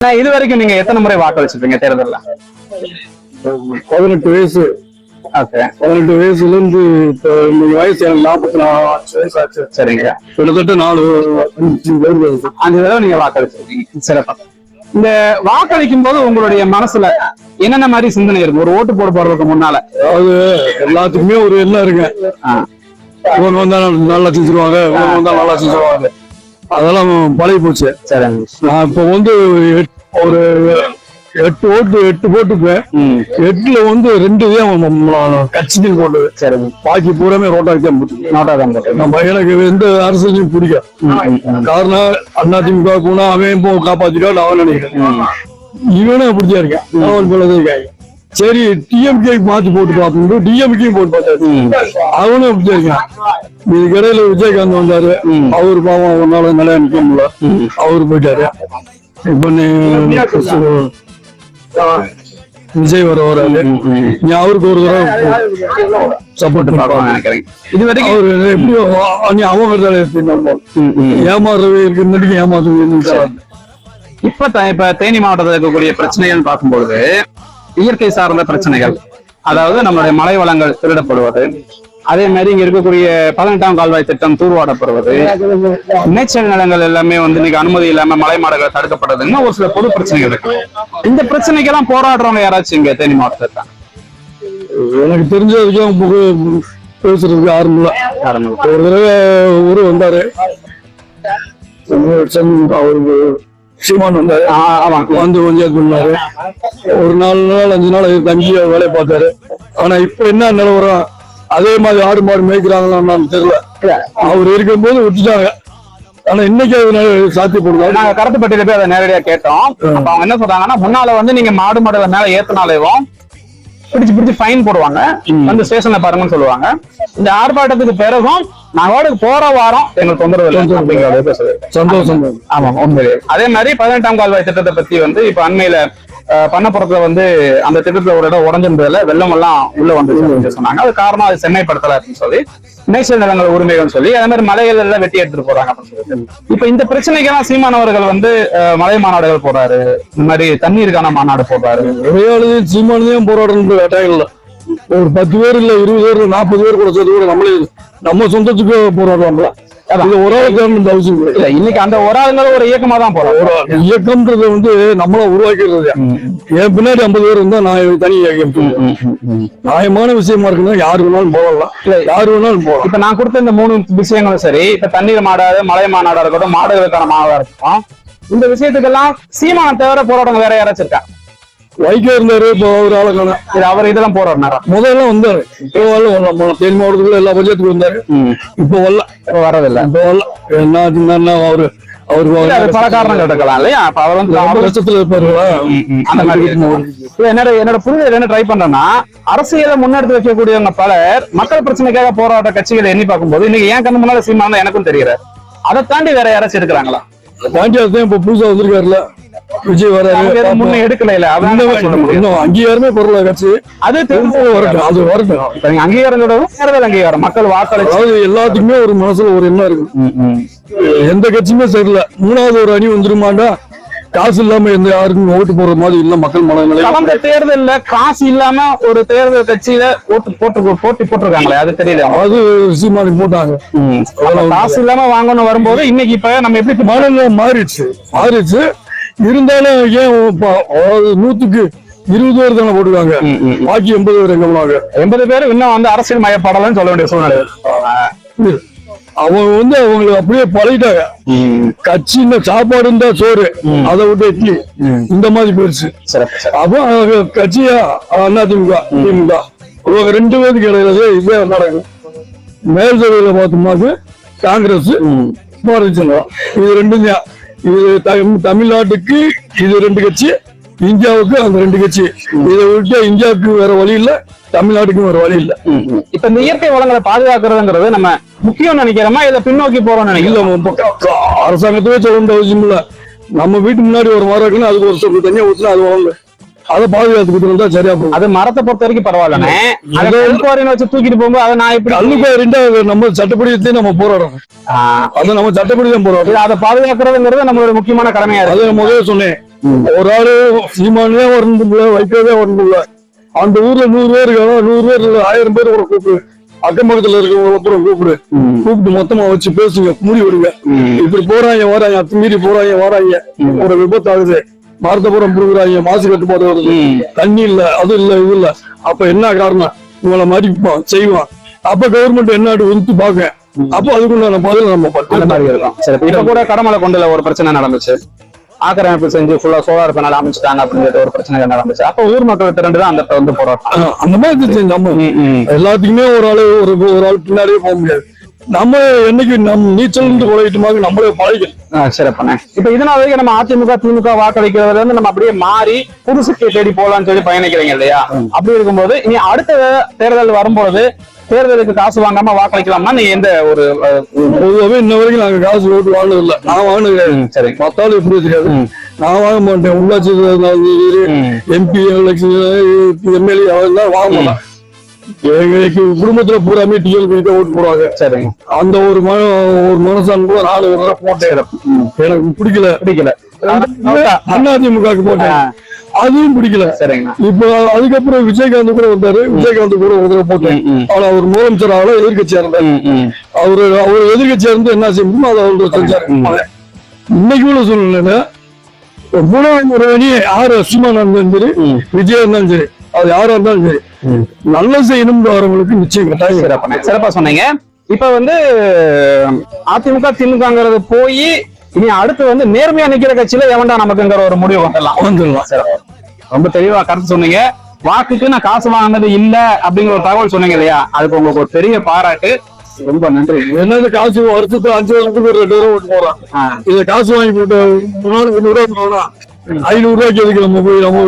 இது வரைக்கும் நீங்க எத்தனை முறை வாக்களிச்சிருப்பீங்க தேர்தல்ல? பதினெட்டு வயசு. பதினெட்டு வயசுல இருந்து இப்போ இன்னைக்கு வயசு எனக்கு நாற்பத்தி நாலு வயசு ஆச்சு. சரிங்க. கிட்டத்தட்ட நாலு அஞ்சு பேர். அஞ்சு தடவை நீங்க வாக்களிச்சிருக்கீங்க சிறப்பா. இந்த வாக்களிக்கும் போது உங்களுடைய மனசுல என்னென்ன மாதிரி சிந்தனை இருக்கு? ஒரு ஓட்டு போட போறதுக்கு முன்னால. அதாவது எல்லாத்துக்குமே ஒரு எண்ணம் இருக்கு. இவங்க வந்தா நல்லா செஞ்சிருவாங்க இவங்க வந்தா நல்லா செஞ்சிருவாங்க. அதெல்லாம் பழகி போச்சு. சரிங்க. நான் இப்போ வந்து ஒரு எட்டு ஓட்டு எட்டு போட்டுப்பேன் எட்டுல வந்து ரெண்டு கட்சிக்கு போட்டது. சரிங்க. பாக்கி பூராமே ரோட்டாக்கு தான் போட்டு. நோட்டா தான் நம்ம எனக்கு எந்த அரசியலையும் பிடிக்கும் காரணம் அதிமுக போனா அவன் போ காப்பாத்திட்டா அவன் நினைக்கிறேன். இவனும் அப்படிதான் இருக்கேன் அவன் போலதான் இருக்காங்க. சரி டிஎம்கே மாத்தி போட்டு பார்ப்போம் டிஎம்கே போட்டு பார்த்தாரு அவனும் அப்படிதான் இருக்கான் இதுக்கு இடையில விஜயகாந்த் வந்தாரு. அவரு பாவம் அவனால நல்லா நிக்க முடியல அவரு போயிட்டாரு. இப்ப நீ- விஜய் வர வராரு. நீ அவருக்கு ஒரு தடவை சப்போர்ட் நினைக்கிறேன். இது வரைக்கும் அவரு எப்படியோ நீ அவன் வருதாலே. ஏமாறுறது இருக்கு ஏமாத்துறது இப்ப த- இப்ப தேனி மாவட்டத்தில் இருக்கக்கூடிய பிரச்சனைகள் பார்க்கும்பொழுது இயற்கை சார்ந்த பிரச்சனைகள் அதாவது நம்மளுடைய மலை வளங்கள் திருடப்படுவது அதே மாதிரி இங்க இருக்கக்கூடிய பதினெட்டாம் கால்வாய் திட்டம் தூர்வாடப்படுவது மேய்ச்சல் நிலங்கள் எல்லாமே வந்து இன்னைக்கு அனுமதி இல்லாம மலை மாடுகள் தடுக்கப்படுறதுன்னு ஒரு சில பொது பிரச்சனைகள் இருக்கு. இந்த பிரச்சனைக்கெல்லாம் போராடுறவங்க யாராச்சும் இங்க தேனி மாவட்டத்தில் எனக்கு தெரிஞ்ச புக- பேசுறதுக்கு யாரும் இல்ல. ஒரு தடவை ஊரு வந்தாரு. சென்- அவரு சீமான் வந்தாரு. வந்து ஒரு நாலு நாள் அஞ்சு நாள் தங்கி வேலையை பார்த்தாரு. ஆனா இப்ப என்ன நிலவரம்? அதே மாதிரி ஆடு மாடு மேய்க்கிறாங்களான்னு தெரியல. அவர் இருக்கும்போது விட்டுட்டாங்க. ஆனா இன்னைக்கு அது சாத்தியப்படுதா? நாங்க கருத்துப்பட்டியில போய் அதை நேரடியா கேட்டோம். அப்ப அவங்க என்ன சொல்றாங்கன்னா முன்னால வந்து நீங்க மாடு மாடுல மேல ஏத்தினாலேவும் பிடிச்சு பிடிச்சு ஃபைன் போடுவாங்க. வந்து ஸ்டேஷன்ல பாருங்கன்னு சொல்லுவாங்க. இந்த ஆர்ப்பாட்டத்துக்கு பிறகும் ரோடுக்கு போற வாரம் எங்களுக்கு தொந்தரவு சந்தோஷம். ஆமா உண்மையிலே அதே மாதிரி பதினெட்டாம் கால்வாய் திட்டத்தை பத்தி வந்து இப்ப அண்மையில பண்ணப்புறத்துல வந்து அந்த திட்டத்துல ஒரு இடம் உடஞ்சிருந்ததுல வெள்ளம் எல்லாம் உள்ள வந்து சொன்னாங்க. அது காரணம் அது சென்னைப்படுத்தல அப்படின்னு சொல்லி நேஷனல் நிலங்கள் உரிமைகள் சொல்லி அதே மாதிரி மலைகள் எல்லாம் வெட்டி எடுத்துட்டு போறாங்க அப்படின்னு சொல்லி இப்ப இந்த பிரச்சனைக்கெல்லாம் சீமானவர்கள் வந்து மலை மாநாடுகள் போடுறாரு. இந்த மாதிரி தண்ணீருக்கான மாநாடு போடுறாரு. ஒரே ஆளுதையும் சீமானதையும் கட்டாயம் இல்ல. ஒரு பத்து பேர் இல்ல இருபது பேர் நாற்பது பேர் கூட சேர்த்து கூட நம்மளே நம்ம சொந்தத்துக்கு போராடுவாங்களா? இது ஒரு ஆளுக்கு இந்த அவசியம் இல்லை. இல்ல இன்னைக்கு அந்த ஒரு ஒரு இயக்கமா தான் ஒரு இயக்கம்ன்றது வந்து நம்மள உருவாக்கிறது என் பின்னாடி ஐம்பது பேர் இருந்தா நான் தனி இயக்கம். நியாயமான விஷயமா இருக்குன்னா யாரு வேணாலும் போகலாம். யாரு வேணாலும் போகலாம். இப்ப நான் கொடுத்த இந்த மூணு விஷயங்களும் சரி இப்ப தண்ணீர் மாடாது மலை மாநாடா இருக்கட்டும் மாடுகளுக்கான மாநாடா இருக்கட்டும் இந்த விஷயத்துக்கெல்லாம் சீமான தவிர போராட்டம் வேற யாராச்சும் இருக்கா? வைக்க இருந்தாரு இப்போ ஒரு ஆளை காணோம். அவர் இதெல்லாம் போராடினாரா? முதல்ல வந்தாரு. இப்போ வரல தேனி மாவட்டத்துக்குள்ள எல்லா பட்ஜெட்டுக்கு வந்தாரு. இப்போ வரல. வரதில்ல. இப்போ வரல. என்ன ஆச்சுன்னா அவரு அவரு இல்ல, அது பல இல்லையா? அப்ப அவர் வந்து கஷ்டத்துல இருப்பாருங்களா அந்த மாதிரி. என்னோட என்னோட புரிதல் என்ன ட்ரை பண்றேன்னா அரசியலை முன்னெடுத்து வைக்கக்கூடியவங்க பலர் மக்கள் பிரச்சனைக்காக போராட்ட கட்சிகளை எண்ணி பார்க்கும்போது இன்னைக்கு ஏன் கண்ணு முன்னால சீமானதான் எனக்கும் தெரியல அதை தாண்டி வேற யாராச்சும் இருக்கிறாங்களா? பாண்டியார் தான் இப்ப புதுசா வந்திருக்காருல விஜய் வராரு முன்ன எடுக்கல இல்ல இன்னும் அங்கீகாரமே பொருளை கட்சி. அது வரட்டும். அது வரட்டும் அங்கீகாரம் தேர்தல் அங்கீகாரம். மக்கள் வாக்களிச்சு. எல்லாத்துக்குமே ஒரு மனசுல ஒரு எண்ணம் இருக்கு. எந்த கட்சியுமே சரியில்ல மூணாவது ஒரு அணி வந்துருமாண்டா? காசு இல்லாம எந்த யாருக்கும் ஓட்டு போடுற மாதிரி இல்ல மக்கள் மனநிலை கடந்த தேர்தல்ல காசு இல்லாம ஒரு தேர்தல் கட்சியில ஓட்டு போட்டு போட்டி போட்டிருக்காங்களே அது தெரியல. அது சீமானி போட்டாங்க. காசு இல்லாம வாங்கணும் வரும்போது இன்னைக்கு இப்ப நம்ம எப்படி மனநிலை மாறிடுச்சு. மாறிடுச்சு. இருந்தாலும் ஏன் நூத்துக்கு இருபது பேர் தானே போட்டுருக்காங்க? பாக்கி எண்பது பேர் எங்க போனாங்க எண்பது பேர் இன்னும் வந்து அரசியல் மயப்படலன்னு சொல்ல வேண்டிய சூழ்நிலை. அவங்க வந்து அவங்களுக்கு அப்படியே பழகிட்டாங்க. கட்சின்னு சாப்பாடு இருந்தா சோறு அதை விட்டு இட்லி இந்த மாதிரி சிறப்பு. அப்போ கட்சியா அண்ணா திமுக திமுக இவங்க ரெண்டு பேருக்கு இடையில இதே நடக்கும் மேல் சபையில பார்த்தோம்னாக்க காங்கிரஸ் பாரதிய ஜனதா. இது ரெண்டும் தான் இது தமிழ்- தமிழ்நாட்டுக்கு இது ரெண்டு கட்சி இந்தியாவுக்கு அந்த ரெண்டு கட்சி. இதை விட்டு இந்தியாவுக்கு வேற வழி இல்ல தமிழ்நாட்டுக்கும் வேற வழி இல்ல. இப்ப இந்த இயற்கை வளங்களை பாதுகாக்கிறதுங்கிறது நம்ம முக்கியம் நினைக்கிறோமா? இல்ல பின்னோக்கி போறோம்னு இல்ல நினைக்கிறோம் அரசாங்கத்தவே சொல்ல வேண்டிய அவசியம் இல்ல. நம்ம வீட்டு முன்னாடி ஒரு மரம் இருக்குன்னா அதுக்கு ஒரு சொப்பு தண்ணியா ஊத்துனா அது வாங்க அதை பாதுகாத்துக்கிட்டு இருந்தா சரியா போகும். அது மரத்தை பொறுத்த வரைக்கும் பரவாயில்லண்ணே. அதை வச்சு தூக்கிட்டு போகும்போது அதை நான் எப்படி கல்லுக்கு ரெண்டாவது நம்ம சட்டப்படியத்தையும் நம்ம போராடுறோம் அதை நம்ம சட்டப்படி தான் போராடுறோம் அதை பாதுகாக்கிறதுங்கிறது நம்மளோட முக்கியமான கடமையா இருக்கு. அதை நான் முதல்ல சொன்னேன். ஒரு ஆளு சீமானே வரணும்ல வைக்கவே வரணும்ல அந்த ஊர்ல நூறு பேர் இருக்காங்க நூறு பேர் இல்ல ஆயிரம் பேர் கூட கூப்பிடு. அக்கம் பக்கத்துல இருக்கவங்க அப்புறம் கூப்பிடு. கூப்பிட்டு மொத்தமா வச்சு பேசுங்க மூடி விடுங்க. இப்படி போறாங்க வராங்க அத்துமீறி போறாங்க வராங்க. ஒரு விபத்து ஆகுது மருத்துவபுரம் புடுங்குறாங்க மாசு கட்டுப்பாடு வருது. தண்ணி இல்ல அது இல்ல இது இல்ல. அப்ப என்ன காரணம் இவங்கள மதிப்பான் செய்வான். அப்ப கவர்மெண்ட் என்ன ஒதுக்கி பாக்க அப்ப அதுக்குண்டான பதில் நம்ம பண்ணலாம் சரி இப்ப கூட கடமலை கொண்டுல ஒரு பிரச்சனை நடந்துச்சு. ஆக்கிரமிப்பு செஞ்சு ஃபுல்லா சோலார் பேனல் அமைச்சிட்டாங்க சொல்லிட்டு ஒரு பிரச்சனை நடந்துச்சு. அப்ப ஊர் மக்கள் திரண்டு தான் அந்த வந்து போராட்டம். அந்த மாதிரி நம்ம. எல்லாத்துக்குமே ஒரு ஆளு ஒரு ஒரு ஆள் பின்னாடியே போக முடியாது. நம்ம என்னைக்கு நம்ம நீச்சல் குழையிட்டுமாக நம்மளே பழகிக்கணும் ஆ, சிறப்புண்ணே. இப்ப இதனால வரைக்கும் நம்ம அதிமுக திமுக வாக்களிக்கிறதுல இருந்து நம்ம அப்படியே மாறி புதுசுக்கு தேடி போலாம்னு சொல்லி பயணிக்கிறீங்க இல்லையா? அப்படி இருக்கும்போது இனி அடுத்த தேர்தல் வரும்போது தேர்தலுக்கு காசு வாங்காம வாக்களிக்கலாம்னா நீங்க எந்த ஒரு பொதுவாகவே இன்ன வரைக்கும் நாங்க காசு ஓட்டு வாங்கினது இல்ல. நான் வாங்கினது சரி. மத்தாலும் எப்படி தெரியாது. நான் வாங்க மாட்டேன். உள்ளாட்சி. எம்பி எம்எல்ஏ வாங்க மாட்டான். எங்களுக்கு குடும்பத்துல பூராமே டிஎல் ஓட்டு போடுவாங்க. சரிங்க. அந்த ஒரு மன ஒரு மனசான் கூட நாலு ஒரு தடவை போட்டேன் எனக்கு பிடிக்கல. பிடிக்கல. அதிமுகவுக்கு போட்டேன். அதுவும் பிடிக்கல. இப்போ அதுக்கப்புறம் விஜயகாந்த் கூட வந்தாரு. விஜயகாந்த் கூட ஒரு தடவை போட்டேன். ஆனா அவர் முதலமைச்சர் ஆகல எதிர்கட்சியா இருந்தார். அவரு அவர் எதிர்கட்சியா இருந்து என்ன செய்ய முடியுமோ அதை அவர் செஞ்சாரு. இன்னைக்கு உள்ள சூழ்நிலையில ஒரு மூணாவது ஒரு அணி யாரு சீமானா இருந்தாலும் சரி. விஜயா இருந்தாலும் சரி அது யாரா இருந்தாலும் சரி. நல்ல செய்யணும் வரவங்களுக்கு நிச்சயம் கட்டாயம். சிறப்புண்ணே சிறப்பா சொன்னீங்க. இப்ப வந்து அதிமுக திமுகங்கிறது போய் இனி அடுத்து வந்து நேர்மையா நிக்கிற கட்சியில எவன்டா நமக்குங்கிற ஒரு முடிவு வந்துடலாம். வந்துடலாம். சிறப்பு. ரொம்ப தெளிவா கருத்து சொன்னீங்க. வாக்குக்கு நான் காசு வாங்கினது இல்ல அப்படிங்கிற ஒரு தகவல் சொன்னீங்க இல்லையா? அதுக்கு உங்களுக்கு ஒரு பெரிய பாராட்டு. ரொம்ப நன்றி. என்னது காசு வருஷத்துக்கு அஞ்சு வருஷத்துக்கு ரெண்டு ரூபா ஓட்டு போறான் இதை காசு வாங்கி போட்டு முன்னாடி ஐநூறு ரூபா போனா ஐநூறு ரூபாய்க்கு எதுக்கு நம்ம போய் நம்ம